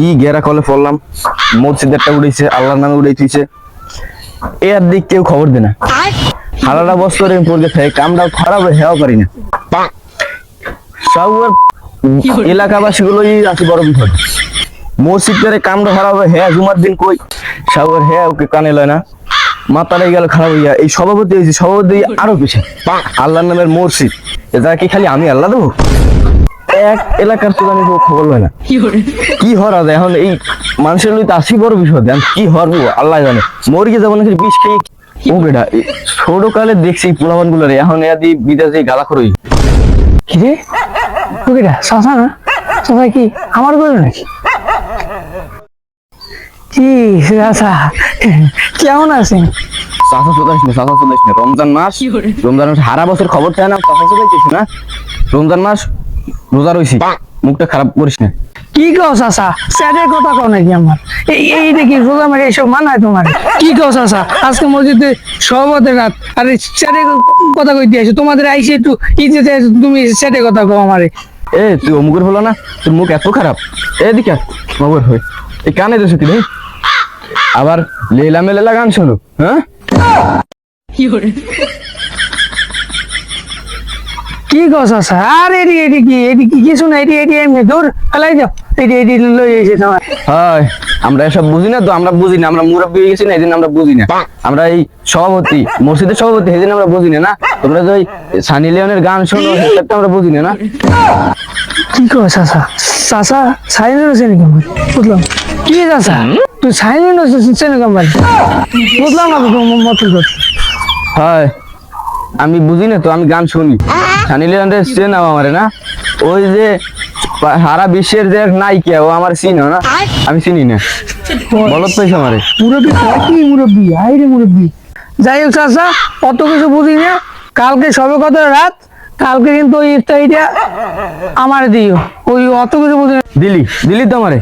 কি গেরা কলে পড়লাম? মসজিদেরটা উড়েছে, আল্লাহর নামে উড়ে থুইছে এর দিক কেউ খবর দে না। সারাটা বছর আমি থাকি কামটাও খারাপ হেও পারি না। সব এলাকাবাসী গুলোই আছে বড় বিপদ। মসজিদের কামটা খারাপ, হয় জুমার দিন কই? সব ওর হ্যাঁ ওকে কানে লয় না। মাথাটাই গেল খারাপ হইয়া, এই সভাপতি হয়েছে, সভাপতি আরও পিছিয়ে আল্লাহর নামের মসজিদ এটা কি খালি আমি আল্লাহ দেবো? এক এলাকার তো কেউ খবর লয় না। কি হরা যায় এখন এই মানুষের লইতে আসি বড় বিষয় দেন কি হরবো আল্লাহ জানে। যাব নাকি বিষ খেয়ে ও বেটা এই ছোট কালে দেখছি পোলাবানগুলো এখন এদি বিদেশে গালা করই কিরে ওকেটা চাচা না? চাচা কি আমার করে নাকি? কি চাচা কেমন আছেন? চাষা চোদাইস না চোদাইস না রমজান মাস রমজান মাস হারা বছর খবর থাকে না চোদাইছিস না রমজান মাস রোজা রইছি। মুখটা খারাপ করিস না। কি কও চাচা? স্যারের কথা কও নাকি আমার? এই এই দেখি রোজা মারে এইসব মানায় তোমার? কি কও চাচা? আজকে মসজিদে সহবতের রাত। আরে স্যারের কথা কই দিয়েছ তোমাদের আইসে একটু ইজ্জতে তুমি স্যারের কথা কও আমারে। এ তুই অমুকের হলো না? তোর মুখ এত খারাপ। এদিকে বাবুর হই এই কানে দেশে কি রে? আবার লেলা মেলেলা গান শোনো হ্যাঁ? কি কও চাচা আর এডি এডি কি এডি কি কিছু না এডি এডি এমনি দূর ফেলাই যাও এডি এডি লই এসে তোমার। হয় আমরা এসব বুঝি না তো আমরা বুঝি না আমরা মুরব্বী হয়ে গেছি না জন্য আমরা বুঝি না। আমরা এই সভাপতি মসজিদের সভাপতি আমরা বুঝি না না? তোমরা যে ওই সানি লিওনের গান শোনো সেটা তো আমরা বুঝি না না? কি কও চাচা? চাচা আছে নাকি বুঝলাম। কি চাচা? তুই আছে আমার? বুঝলাম না তো মত হয় আমি বুঝি না তো আমি গান শুনি। চেন আমারে না? ওই যে সারা বিশ্বের যে নায়িকা ও আমার চিনো না? আমি চিনি না। বলত পাইছে আমারে। মুরব্বী কি মুরব্বী? আই রে মুরব্বী। যাই হোক চাচা অত কিছু বুঝি না। কালকে সবে কত রাত? কালকে কিন্তু ওই ইফতারিটা আমার দিও। ওই অত কিছু বুঝি না। দিলি দিলি তো আমারে।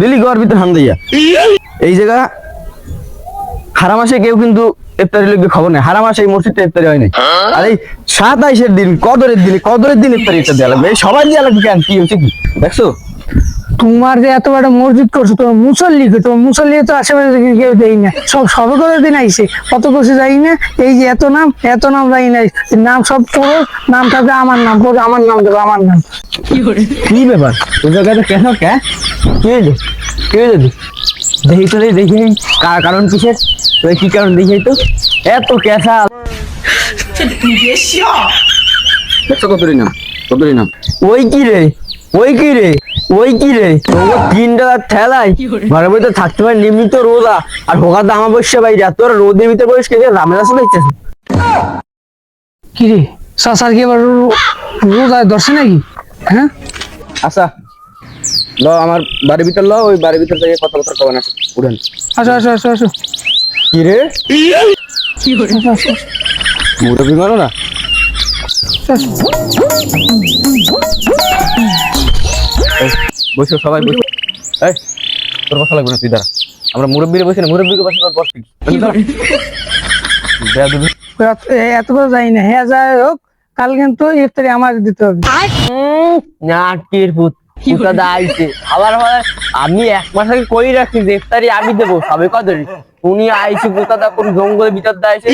দিলি ঘর ভিতর হান দিয়া। এই জায়গা হারা মাসে কেউ কিন্তু ইফতারি লোককে খবর নেই। হারা মাসে এই মসজিদটা ইফতারি হয় নাই আর এই সাতাইশের দিন কদরের দিন কদরের দিন ইফতারিটা দেওয়া লাগবে। এই সবাই দেওয়া লাগবে কেন? কি হচ্ছে কি? দেখছ? তোমার যে এত বড় মসজিদ করছ তোমার মুসল্লি কে? তোমার মুসল্লি তো আশেপাশে কেউ দেই না। সব সবে কত দিন আইসে কত কিছু যাই না। এই যে এত নাম এত নাম যাই না। নাম সব করো নাম থাকবে আমার নাম। করো আমার নাম দেবো আমার নাম। কি ব্যাপার? ওই জায়গাটা কেন কে? কি কি দেখি তো দেখি দেখি কার কারণ কিসের? ওই কি কারণ দেখি তো? এত কেসা কতরি নাম কতরি নাম ওই কি রে? ওই কি রে? ওই কি রে? তোকে তিন টাকার ঠেলাই। ঘরে বইতে থাকতে পারে নিয়মিত রোদা। আর হোকার দামা বসছে বাইরে আর তোর রোদের ভিতরে বসে কে ইচ্ছেছে কি রে? সাসার কি এবার রোজা ধরছে নাকি? হ্যাঁ? আচ্ছা ল আমার বাড়ির ভিতর ল ওই বাড়ির ভিতর থেকে কথাবার্তা কবেন আছে। উঠেন। আসো আসো আসো আসো। কি রে মানো না। বসো সবাই বসো। এই তোর কথা লাগবে না তুই দাঁড়া। আমরা মুরব্বীরে বসে না মুরব্বীকে বসে বস তুই এত- করে যাই না। হ্যাঁ যাই হোক কাল কিন্তু ইফতারি আমার দিতে হবে। নাটকের পুত। পুতাদা আইছে আবার আবার আমি এক মাস আগে কই রাখছি আমি দেবো সবে কদরি। উনি আইছে পুতাদা কোন জঙ্গলের ভিতর দা আইছে।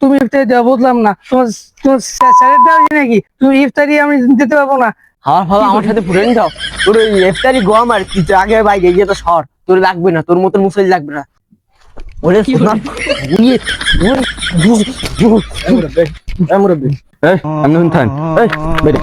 তুমি ইফতারি দেওয়া বুঝলাম না। তোমার তোমার স্যারের দেওয়া নাকি? তুমি ইফতারি আমি দিতে পারব না। হাওয়া ফাওয়া আমার সাথে পুরে দাও তোর ওই ইফতারি মার তুই তো আগে বাইক এগিয়ে তো সর তোর লাগবে না তোর মতন মুসল লাগবে না। ওরে সোনা গুলিয়ে মুরব্বী এই আমি থান এই বেরে